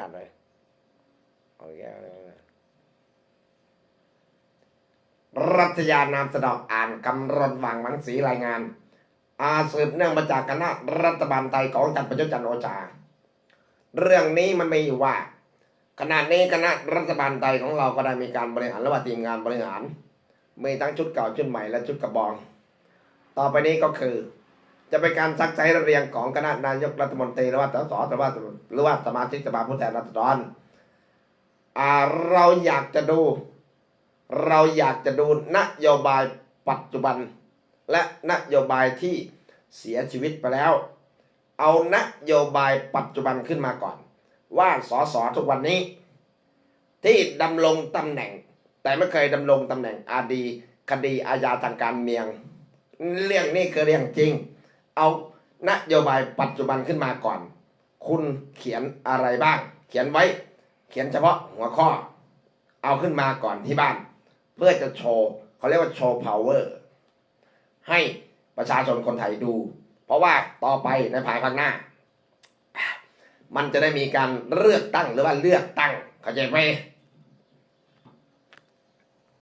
อ่านเลยเอาอีกแล้วรัฐยานามสะดอกอ่านกำรนวังมังสีรายงาน อาสืบเนื่องมาจากคณะรัฐบาลไทยของจันประยุทธ์จันทร์โอชา เรื่องนี้มันมีอยู่ว่าขณะนี้คณะรัฐบาลไทยของเราก็ได้มีการบริหารและว่าทีมงานบริหารมีทั้งชุดเก่าชุดใหม่และชุดกระบอง ต่อไปนี้ก็คือ จะเป็นการซักไซระเรียงของคณะนายกรัฐมนตรีหรือว่าสสหรือว่าหรือว่าสมาชิกสภาผู้แทนราษฎรเราอยากจะดู เราอยากจะดูนโยบายปัจจุบัน และนโยบายที่เสียชีวิตไปแล้ว เอานโยบายปัจจุบันขึ้นมาก่อน ว่าสสทุกวันนี้ ที่ดำรงตำแหน่ง แต่ไม่เคยดำรงตำแหน่งอาดี คดีอาญาทางการเมือง เรื่องนี้คือเรื่องจริง เอานโยบายปัจจุบันขึ้นมาก่อน คุณเขียนอะไรบ้าง เขียนไว้ เขียนเฉพาะหัวข้อ เอาขึ้นมาก่อนที่บ้าน เพื่อจะโชว์เขาเรียกว่าโชว์ power ให้ประชาชนคนไทยดู เพราะว่าต่อไปในภายภาคหน้า มันจะได้มีการเลือกตั้งหรือว่าเลือกตั้งเข้าใจไหม